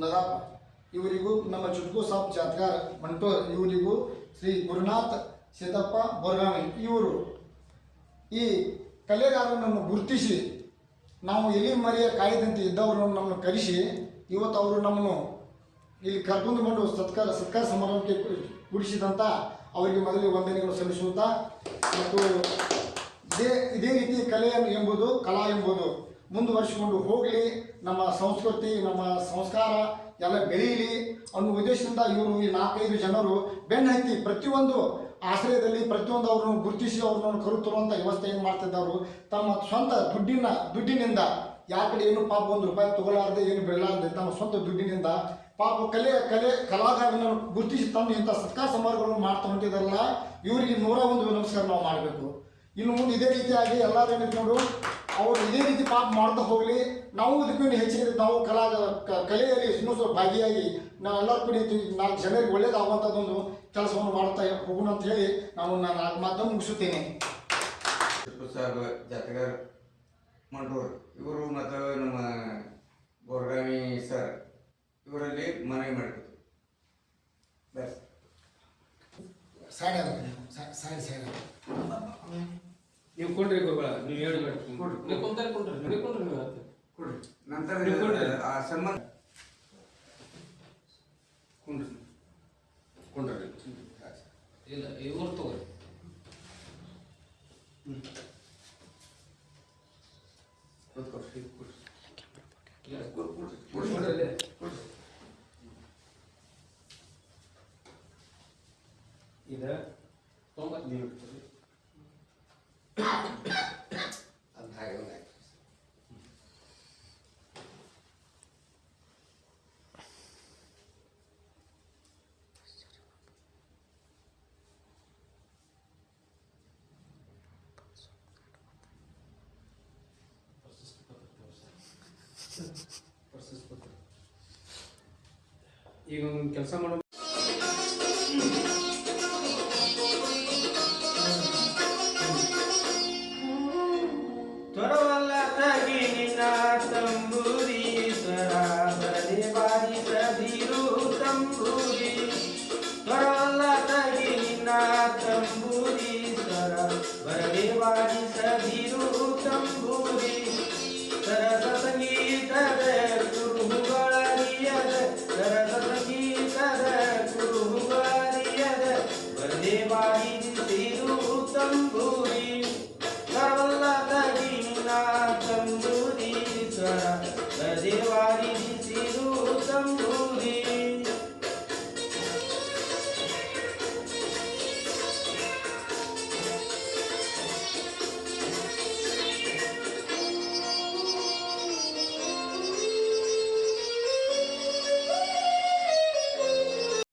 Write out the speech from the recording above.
ನದಾಪ ಇವರಿಗೂ ನಮ್ಮ ಚುಟ್ಕು ಸಾಬ್ ಜಾತ್ಗಾರ್ ಮಂಟೋರ್ ಇವರಿಗೂ ಶ್ರೀ ಗುರುನಾಥ್ ಸಿದ್ದಪ್ಪ ಬೋರ್ಗಾಮಿ ಇವರು. ಈ ಕಲೆಗಾರನನ್ನು ಗುರುತಿಸಿ, ನಾವು ಎಲ್ಲಿ ಮರಿಯ ಕಾಯ್ದಂತೆ ಇದ್ದವರನ್ನು ನಮ್ಮನ್ನು ಕರೆಸಿ, ಇವತ್ತು ಅವರು ನಮ್ಮನ್ನು ಇಲ್ಲಿ ಕರ್ಕೊಂಡು ಬಂದು ಸತ್ಕಾರ ಸತ್ಕಾರ ಸಮಾರಂಭಕ್ಕೆ ಕೂಡಿಸಿದಂಥ ಅವರಿಗೆ ಮೊದಲಿಗೆ ವಂದನೆಗಳು ಸಲ್ಲಿಸುತ್ತಾ ಮತ್ತು ಇದೇ ಇದೇ ರೀತಿ ಕಲೆ ಎಂಬುದು, ಕಲಾ ಎಂಬುದು ಮುಂದುವರಿಸಿಕೊಂಡು ಹೋಗಲಿ, ನಮ್ಮ ಸಂಸ್ಕೃತಿ, ನಮ್ಮ ಸಂಸ್ಕಾರ ಎಲ್ಲ ಬೆಳೆಯಲಿ ಅನ್ನೋ ಉದ್ದೇಶದಿಂದ ಇವರು ಈ ನಾಲ್ಕೈದು ಜನರು ಬೆನ್ನು ಹತ್ತಿ ಪ್ರತಿಯೊಂದು ಆಶ್ರಯದಲ್ಲಿ ಪ್ರತಿಯೊಂದು ಅವ್ರನ್ನು ಗುರುತಿಸಿ ಅವ್ರನ್ನ ಕರುತ್ತಿರುವಂಥ ವ್ಯವಸ್ಥೆ ಏನು ಮಾಡ್ತಿದ್ದವರು ತಮ್ಮ ಸ್ವಂತ ದುಡ್ಡಿನ, ದುಡ್ಡಿನಿಂದ ಯಾ ಕಡೆ ಏನು ಪಾಪ ಒಂದು ರೂಪಾಯಿ ತಗೊಳಾರ್ದೆ ಏನು ಬೆಳಲಾರ್ದೆ ತಮ್ಮ ಸ್ವಂತ ದುಡ್ಡಿನಿಂದ ಪಾಪ ಕಲೆ ಕಲೆ ಕಲಾಕಾರನ ಗುರುತಿಸಿ ತಂದು ಇಂಥ ಸತ್ಕಾರ ಸಮಾರಂಭಗಳನ್ನು ಮಾಡ್ತಾ ಹೊಂಟಿದಾರಲ್ಲ, ಇವರಿಗೆ ನೂರ ಒಂದು ನಮಸ್ಕಾರ ನಾವು ಮಾಡಬೇಕು. ಇನ್ನು ಮುಂದೆ ಇದೇ ರೀತಿಯಾಗಿ ಎಲ್ಲರೂ ಏನಿಟ್ಕೊಂಡು ಅವರು ಇದೇ ರೀತಿ ಪಾಪ ಮಾಡ್ತಾ ಹೋಗಲಿ ನಾವು ಇದಕ್ಕಿಂತ ಹೆಚ್ಚಿಗೆ ನಾವು ಕಲಾ ಕಲೆಯಲ್ಲಿ ಇನ್ನೂ ಸ್ವಲ್ಪ ಭಾಗಿಯಾಗಿ ನಾವೆಲ್ಲರೂ ಕೂಡ ಇದು ನಾಲ್ಕು ಜನರಿಗೆ ಒಳ್ಳೇದಾಗುವಂಥದ್ದೊಂದು ಕೆಲಸವನ್ನು ಮಾಡ್ತಾ ಹೋಗೋಣ ಅಂತ ಹೇಳಿ ನಾನು ನಾನು ನಾಲ್ಕು ಮಾತನ್ನು ಮುಗಿಸುತ್ತೇನೆ. ಸಾಹೇಬ್ ಜಾತಗಾರ್ ಮಂಡೂರ್ ಇವರು ಮತ್ತು ನಮ್ಮ ಗೋರ್ಗಾಮಿ ಸರ್ ಇವರಲ್ಲಿ ಮನವಿ ಮಾಡ್ತೀವಿ ಬಸ್ ಸಾಯ ಸಾಯ. ನೀವು ಕೊಡ್ರಿ ಗುರುಗಳ ನೀವು ಹೇಳಿ ನೀವು ಕೊಂತಾರೆ ಕೊಡ್ರಿ ನೀವು ಕೊಂಡ್ರಿ ನೀವು. ಕೊಡ್ರಿ. ನಂತರ ನೀವು ಕೊಡ್ರಿ. ಆ ಸಂಬಂಧ ಕೊಂಡ್ರಿ. ಕೊಂಡ್ರಿ. ಇಲ್ಲ ಇವ್ರು ತಗೋರಿ. ಕೊಡ್ರಿ. ಇದ ತೊಂಬತ್ತು ನೀವು I'm hanging like this. 이건 결산물로